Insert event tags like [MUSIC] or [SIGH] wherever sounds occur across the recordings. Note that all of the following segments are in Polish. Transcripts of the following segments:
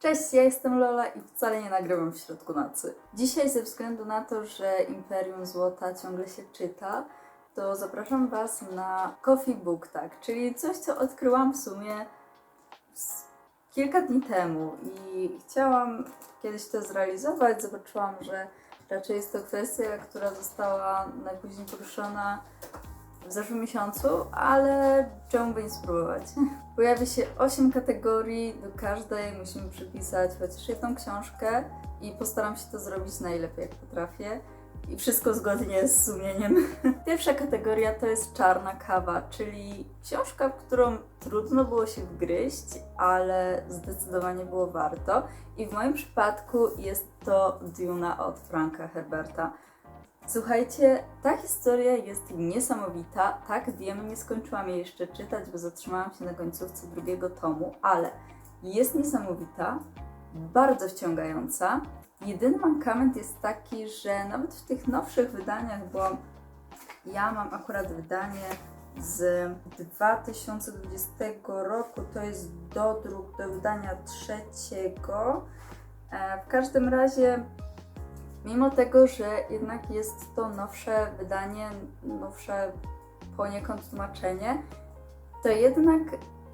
Cześć, ja jestem Lola i wcale nie nagrywam w środku nocy. Dzisiaj ze względu na to, że Imperium Złota ciągle się czyta, to zapraszam Was na Coffee Book Tag, czyli coś, co odkryłam w sumie kilka dni temu i chciałam kiedyś to zrealizować. Zobaczyłam, że raczej jest to kwestia, która została najpóźniej poruszona w zeszłym miesiącu, ale czemu by nie spróbować? [LAUGHS] Pojawi się 8 kategorii, do każdej musimy przypisać chociaż jedną książkę i postaram się to zrobić najlepiej jak potrafię. I wszystko zgodnie z sumieniem. [LAUGHS] Pierwsza kategoria to jest czarna kawa, czyli książka, w którą trudno było się wgryźć, ale zdecydowanie było warto. I w moim przypadku jest to Duna od Franka Herberta. Słuchajcie, ta historia jest niesamowita. Tak, wiem, nie skończyłam jej jeszcze czytać, bo zatrzymałam się na końcówce drugiego tomu, ale jest niesamowita, bardzo wciągająca. Jedyny mankament jest taki, że nawet w tych nowszych wydaniach, bo ja mam akurat wydanie z 2020 roku, to jest dodruk do wydania trzeciego. E, W każdym razie Mimo tego, że jednak jest to nowsze wydanie, nowsze poniekąd tłumaczenie, to jednak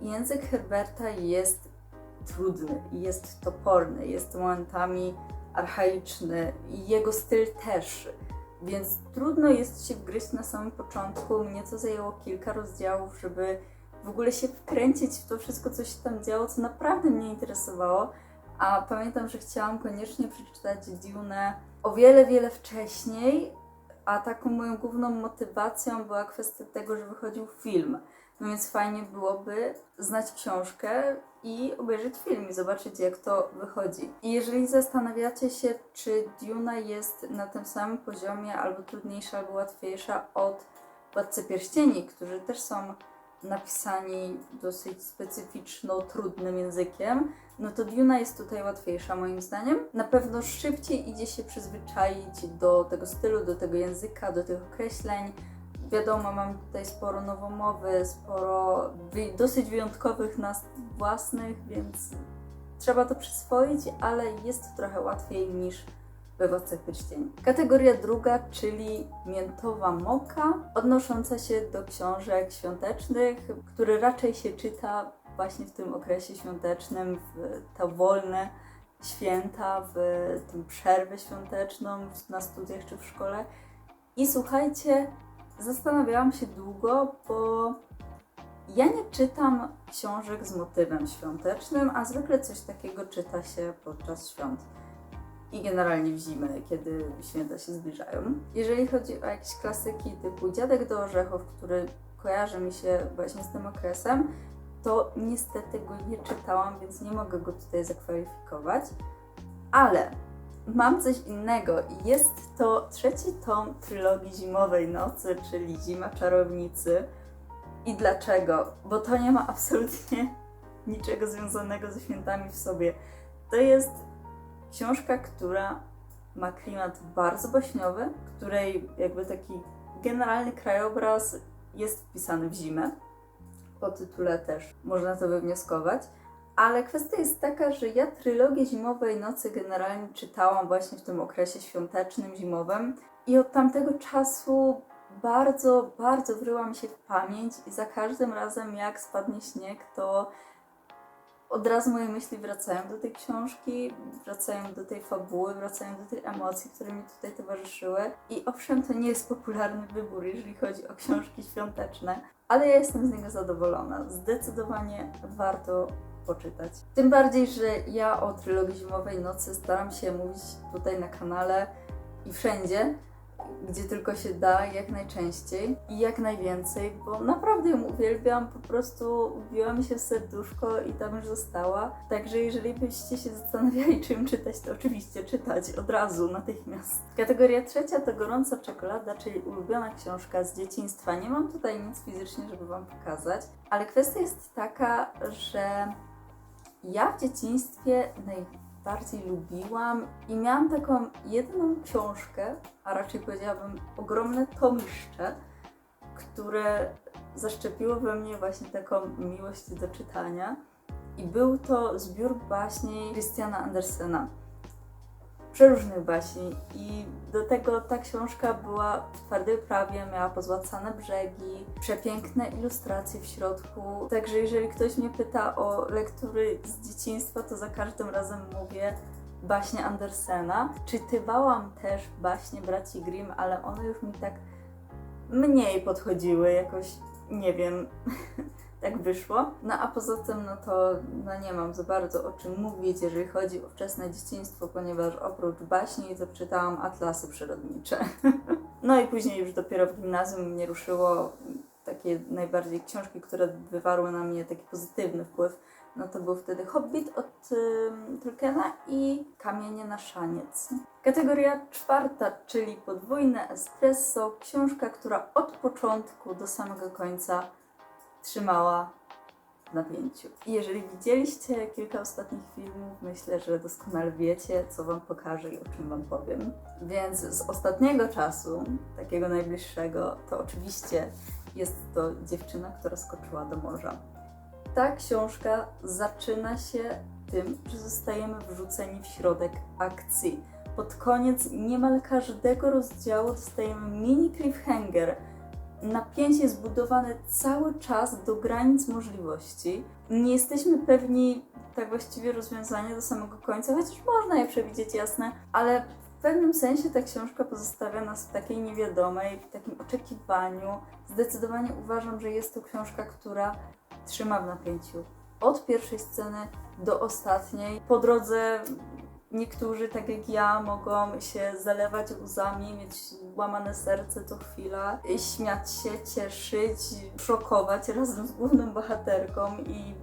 język Herberta jest trudny, jest toporny, jest momentami archaiczny i jego styl też. Więc trudno jest się wgryźć na samym początku. Mnie to zajęło kilka rozdziałów, żeby w ogóle się wkręcić w to wszystko, co się tam działo, co naprawdę mnie interesowało. A pamiętam, że chciałam koniecznie przeczytać Dune o wiele, wiele wcześniej, a taką moją główną motywacją była kwestia tego, że wychodził film. No więc fajnie byłoby znać książkę i obejrzeć film i zobaczyć, jak to wychodzi. I jeżeli zastanawiacie się, czy Duna jest na tym samym poziomie, albo trudniejsza, albo łatwiejsza od Władcy Pierścieni, którzy też są napisani dosyć specyficzno trudnym językiem, no to Duna jest tutaj łatwiejsza moim zdaniem. Na pewno szybciej idzie się przyzwyczaić do tego stylu, do tego języka, do tych określeń. Wiadomo, mam tutaj sporo nowomowy, sporo wy- dosyć wyjątkowych nazw własnych, więc trzeba to przyswoić, ale jest trochę łatwiej niż we. Kategoria druga, czyli miętowa moka, odnosząca się do książek świątecznych, które raczej się czyta właśnie w tym okresie świątecznym, w te wolne święta, w tę przerwę świąteczną na studiach czy w szkole. I słuchajcie, zastanawiałam się długo, bo ja nie czytam książek z motywem świątecznym, a zwykle coś takiego czyta się podczas świąt i generalnie w zimę, kiedy święta się zbliżają. Jeżeli chodzi o jakieś klasyki typu Dziadek do Orzechów, który kojarzy mi się właśnie z tym okresem, to niestety go nie czytałam, więc nie mogę go tutaj zakwalifikować. Ale mam coś innego jest to trzeci tom trylogii Zimowej Nocy, czyli Zima Czarownicy. I dlaczego? Bo to nie ma absolutnie [LAUGHS] niczego związanego ze świętami w sobie. To jest książka, która ma klimat bardzo baśniowy, której jakby taki generalny krajobraz jest wpisany w zimę. Po tytule też można to wywnioskować. Ale kwestia jest taka, że ja trylogię Zimowej Nocy generalnie czytałam właśnie w tym okresie świątecznym, zimowym i od tamtego czasu bardzo, bardzo wryła mi się w pamięć i za każdym razem jak spadnie śnieg, to od razu moje myśli wracają do tej książki, wracają do tej fabuły, wracają do tych emocji, które mi tutaj towarzyszyły. I owszem, to nie jest popularny wybór, jeżeli chodzi o książki świąteczne, ale ja jestem z niego zadowolona. Zdecydowanie warto poczytać. Tym bardziej, że ja o trylogii Zimowej Nocy staram się mówić tutaj na kanale i wszędzie, gdzie tylko się da, jak najczęściej i jak najwięcej, bo naprawdę ją uwielbiam, po prostu wbiła mi się w serduszko i tam już została. Także jeżeli byście się zastanawiali, czym czytać, to oczywiście czytać od razu, natychmiast. Kategoria trzecia to gorąca czekolada, czyli ulubiona książka z dzieciństwa. Nie mam tutaj nic fizycznie, żeby Wam pokazać, ale kwestia jest taka, że ja w dzieciństwie najbardziej lubiłam i miałam taką jedną książkę, a raczej powiedziałabym ogromne tomiszcze, które zaszczepiło we mnie właśnie taką miłość do czytania. I był to zbiór baśni Christiana Andersena. Przeróżnych baśni. I do tego ta książka była w twardej prawie, miała pozłacane brzegi, przepiękne ilustracje w środku. Także jeżeli ktoś mnie pyta o lektury z dzieciństwa, to za każdym razem mówię baśnie Andersena. Czytywałam też baśnie braci Grimm, ale one już mi tak mniej podchodziły, jakoś nie wiem, [LAUGHS] tak wyszło. No a poza tym, no to no nie mam za bardzo o czym mówić, jeżeli chodzi o wczesne dzieciństwo, ponieważ oprócz baśni to czytałam atlasy przyrodnicze. [LAUGHS] no i później już dopiero w gimnazjum mnie ruszyło takie najbardziej książki, które wywarły na mnie taki pozytywny wpływ. No to był wtedy Hobbit od ym, Tolkiena i Kamienie na szaniec. Kategoria czwarta, czyli podwójne espresso, książka, która od początku do samego końca trzymała w napięciu. I jeżeli widzieliście kilka ostatnich filmów, myślę, że doskonale wiecie, co Wam pokażę i o czym Wam powiem. Więc z ostatniego czasu, takiego najbliższego, to oczywiście jest to dziewczyna, która skoczyła do morza. Ta książka zaczyna się tym, że zostajemy wrzuceni w środek akcji. Pod koniec niemal każdego rozdziału dostajemy mini cliffhanger. Napięcie jest budowane cały czas do granic możliwości. Nie jesteśmy pewni tak właściwie rozwiązania do samego końca, chociaż można je przewidzieć jasne, ale w pewnym sensie ta książka pozostawia nas w takiej niewiadomej, w takim oczekiwaniu. Zdecydowanie uważam, że jest to książka, która trzyma w napięciu. Od pierwszej sceny do ostatniej. Po drodze niektórzy, tak jak ja, mogą się zalewać łzami, mieć łamane serce co chwila, śmiać się, cieszyć, szokować razem z główną bohaterką i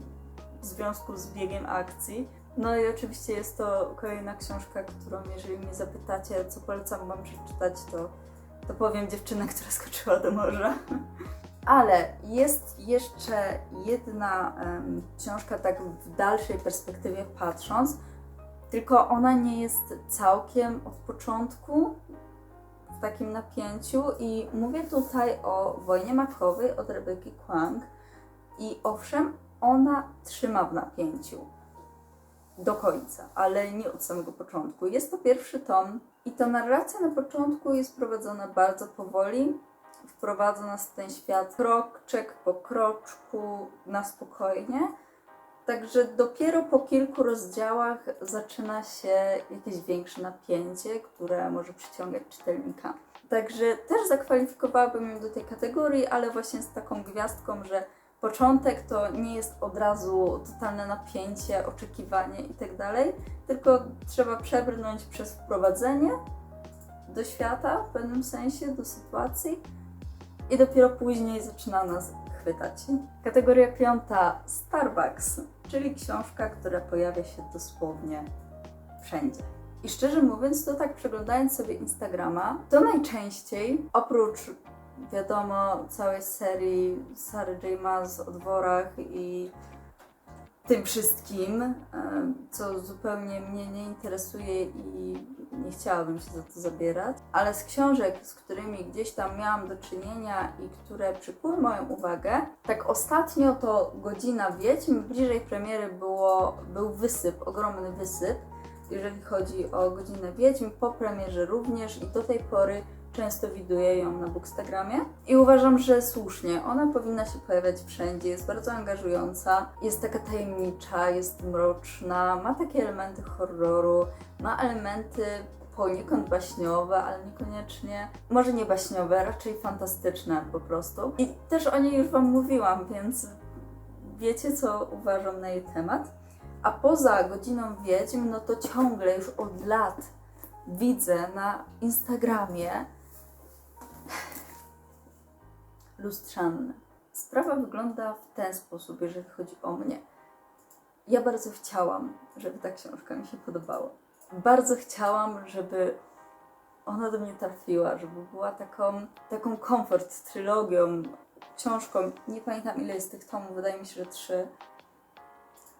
w związku z biegiem akcji. No i oczywiście jest to kolejna książka, którą jeżeli mnie zapytacie, co polecam Wam przeczytać, to, to powiem dziewczyna, która skoczyła do morza. Ale jest jeszcze jedna em, książka, tak w dalszej perspektywie patrząc, tylko ona nie jest całkiem od początku w takim napięciu i mówię tutaj o Wojnie Makowej od Rebeki Kwang i owszem, ona trzyma w napięciu do końca, ale nie od samego początku. Jest to pierwszy tom i ta narracja na początku jest prowadzona bardzo powoli, wprowadza nas w ten świat kroczek po kroczku na spokojnie. Także dopiero po kilku rozdziałach zaczyna się jakieś większe napięcie, które może przyciągać czytelnika. Także też zakwalifikowałabym ją do tej kategorii, ale właśnie z taką gwiazdką, że początek to nie jest od razu totalne napięcie, oczekiwanie itd., tylko trzeba przebrnąć przez wprowadzenie do świata w pewnym sensie, do sytuacji i dopiero później zaczyna nas chwytać. Kategoria piąta Starbucks, czyli książka, która pojawia się dosłownie wszędzie. I szczerze mówiąc, to tak przeglądając sobie Instagrama, to najczęściej oprócz wiadomo całej serii Sary J. Maas o dworach i tym wszystkim, em, co zupełnie mnie nie interesuje i nie chciałabym się za to zabierać, ale z książek, z którymi gdzieś tam miałam do czynienia i które przykuły moją uwagę, tak ostatnio to Godzina Wiedźm, bliżej premiery było, był wysyp, ogromny wysyp, jeżeli chodzi o Godzinę Wiedźm, po premierze również i do tej pory często widuję ją na Bookstagramie i uważam, że słusznie. Ona powinna się pojawiać wszędzie, jest bardzo angażująca, jest taka tajemnicza, jest mroczna, ma takie elementy horroru, ma elementy poniekąd baśniowe, ale niekoniecznie, może nie baśniowe, raczej fantastyczne po prostu. I też o niej już Wam mówiłam, więc wiecie, co uważam na jej temat. A poza godziną wiedźm, no to ciągle już od lat widzę na Instagramie lustrzanne. Sprawa wygląda w ten sposób, jeżeli chodzi o mnie. Ja bardzo chciałam, żeby ta książka mi się podobała. Bardzo chciałam, żeby ona do mnie trafiła, żeby była taką, taką komfort trylogią, książką. Nie pamiętam ile jest tych tomów, wydaje mi się, że trzy.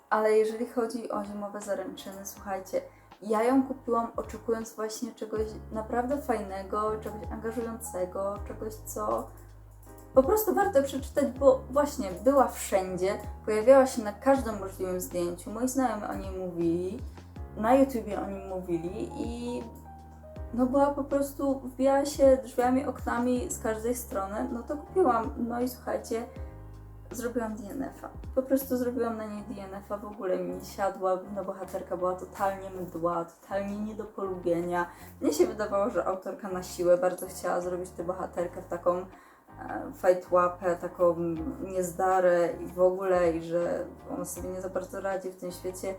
Ale jeżeli chodzi o zimowe zaręczyny, słuchajcie, ja ją kupiłam oczekując właśnie czegoś naprawdę fajnego, czegoś angażującego, czegoś, co Po prostu warto przeczytać, bo właśnie była wszędzie, pojawiała się na każdym możliwym zdjęciu. Moi znajomi o niej mówili, na YouTubie o nim mówili i no była po prostu, wbijała się drzwiami, oknami z każdej strony, no to kupiłam. No i słuchajcie, zrobiłam DNF-a. Po prostu zrobiłam na niej DNF-a, w ogóle mi siadła, główna bohaterka była totalnie mdła, totalnie nie do polubienia. Mnie się wydawało, że autorka na siłę bardzo chciała zrobić tę bohaterkę w taką e, fajtłapę, taką niezdarę i w ogóle, i że ona sobie nie za bardzo radzi w tym świecie.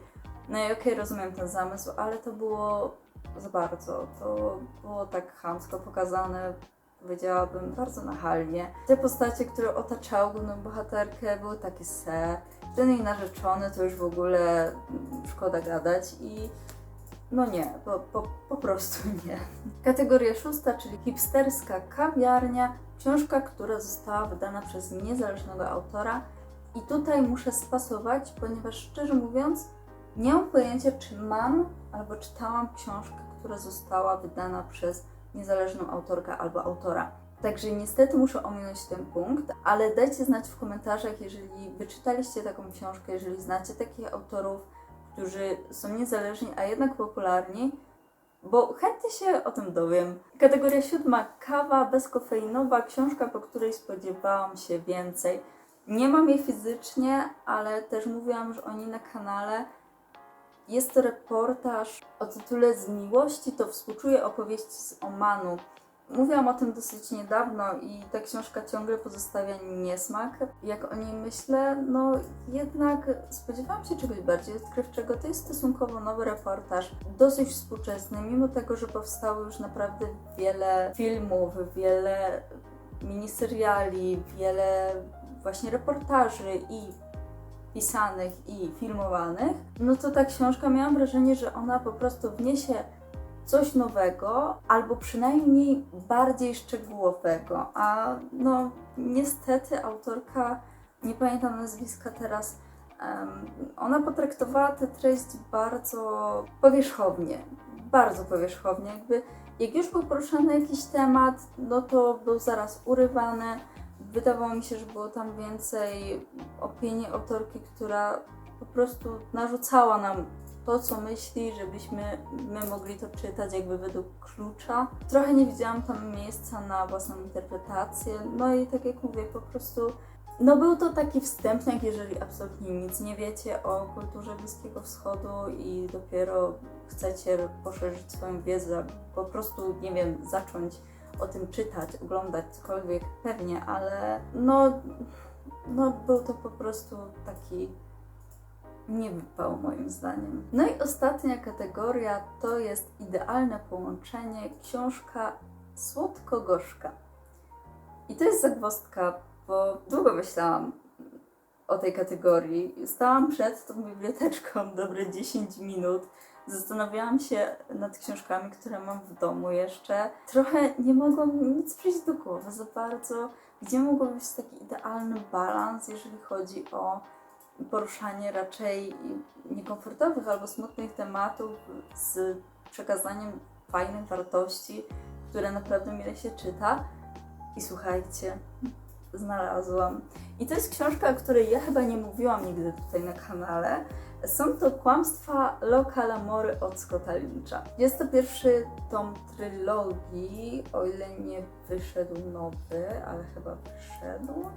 No i okej, rozumiem ten zamysł, ale to było za bardzo. To było tak chamsko pokazane, powiedziałabym, bardzo nachalnie. Te postacie, które otaczały główną bohaterkę, były takie se. Ten jej narzeczony to już w ogóle mm, szkoda gadać i no nie, po, po, po prostu [LAUGHS] nie. Kategoria szósta, czyli hipsterska kawiarnia, książka, która została wydana przez niezależnego autora. I tutaj muszę spasować, ponieważ szczerze mówiąc, nie mam pojęcia, czy mam albo czytałam książkę, która została wydana przez niezależną autorkę albo autora. Także niestety muszę ominąć ten punkt, ale dajcie znać w komentarzach, jeżeli wyczytaliście taką książkę, jeżeli znacie takich autorów, którzy są niezależni, a jednak popularni, bo chętnie się o tym dowiem. Kategoria siódma, kawa bezkofeinowa, książka, po której spodziewałam się więcej. Nie mam jej fizycznie, ale też mówiłam już o niej na kanale. Jest to reportaż o tytule Z miłości to współczuję opowieści z Omanu. Mówiłam o tym dosyć niedawno i ta książka ciągle pozostawia niesmak. Jak o niej myślę, no jednak spodziewałam się czegoś bardziej odkrywczego. To jest stosunkowo nowy reportaż, dosyć współczesny, mimo tego, że powstało już naprawdę wiele filmów, wiele miniseriali, wiele właśnie reportaży i pisanych i filmowanych, no to ta książka miałam wrażenie, że ona po prostu wniesie coś nowego, albo przynajmniej bardziej szczegółowego. A no niestety autorka, nie pamiętam nazwiska teraz, em, ona potraktowała tę treść bardzo powierzchownie. Bardzo powierzchownie, jakby jak już był poruszany jakiś temat, no to był zaraz urywany. Wydawało mi się, że było tam więcej opinii autorki, która po prostu narzucała nam to, co myśli, żebyśmy my mogli to czytać jakby według klucza. Trochę nie widziałam tam miejsca na własną interpretację, no i tak jak mówię, po prostu no był to taki wstępniak, jeżeli absolutnie nic nie wiecie o kulturze Bliskiego Wschodu i dopiero chcecie poszerzyć swoją wiedzę, po prostu, nie wiem, zacząć o tym czytać, oglądać cokolwiek, pewnie, ale no, no był to po prostu taki nie wypał moim zdaniem. No i ostatnia kategoria to jest idealne połączenie książka słodko-gorzka. I to jest zagwozdka, bo długo myślałam o tej kategorii. Stałam przed tą biblioteczką dobre 10 minut. Zastanawiałam się nad książkami, które mam w domu jeszcze. Trochę nie mogło mi nic przyjść do głowy za bardzo, gdzie mógłby być taki idealny balans, jeżeli chodzi o poruszanie raczej niekomfortowych albo smutnych tematów z przekazaniem fajnych wartości, które naprawdę mile się czyta. I słuchajcie, znalazłam. I to jest książka, o której ja chyba nie mówiłam nigdy tutaj na kanale. Są to Kłamstwa Local Amory od Scotta Lyncha. Jest to pierwszy tom trylogii, o ile nie wyszedł nowy, ale chyba wyszedł.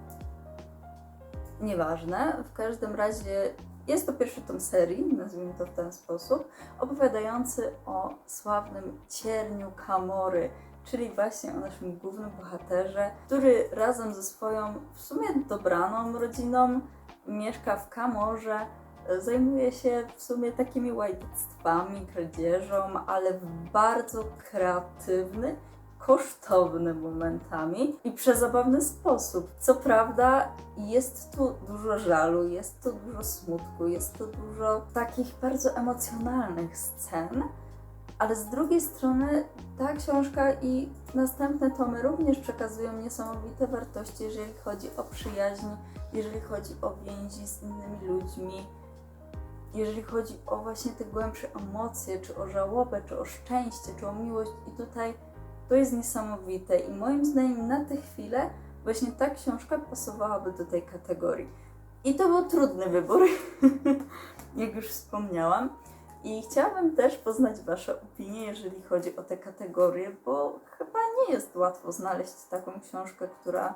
Nieważne, w każdym razie jest to pierwszy tom serii, nazwijmy to w ten sposób, opowiadający o sławnym cierniu Kamory, czyli właśnie o naszym głównym bohaterze, który razem ze swoją w sumie dobraną rodziną mieszka w Kamorze, zajmuje się w sumie takimi łajdactwami, kradzieżą, ale w bardzo kreatywny, kosztowny momentami i przezabawny sposób. Co prawda jest tu dużo żalu, jest tu dużo smutku, jest tu dużo takich bardzo emocjonalnych scen, ale z drugiej strony ta książka i następne tomy również przekazują niesamowite wartości, jeżeli chodzi o przyjaźń, jeżeli chodzi o więzi z innymi ludźmi, jeżeli chodzi o właśnie te głębsze emocje, czy o żałobę, czy o szczęście, czy o miłość. I tutaj to jest niesamowite i moim zdaniem na tę chwilę właśnie ta książka pasowałaby do tej kategorii. I to był trudny wybór, [LAUGHS] jak już wspomniałam. I chciałabym też poznać Wasze opinie, jeżeli chodzi o te kategorie, bo chyba nie jest łatwo znaleźć taką książkę, która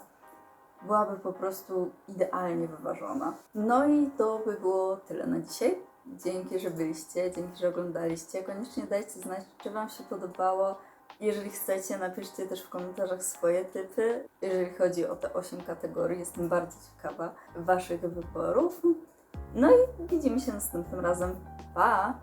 byłaby po prostu idealnie wyważona. No i to by było tyle na dzisiaj. Dzięki, że byliście, dzięki, że oglądaliście. Koniecznie dajcie znać, czy Wam się podobało. Jeżeli chcecie, napiszcie też w komentarzach swoje typy. Jeżeli chodzi o te 8 kategorii, jestem bardzo ciekawa Waszych wyborów. No i widzimy się następnym razem. Pa!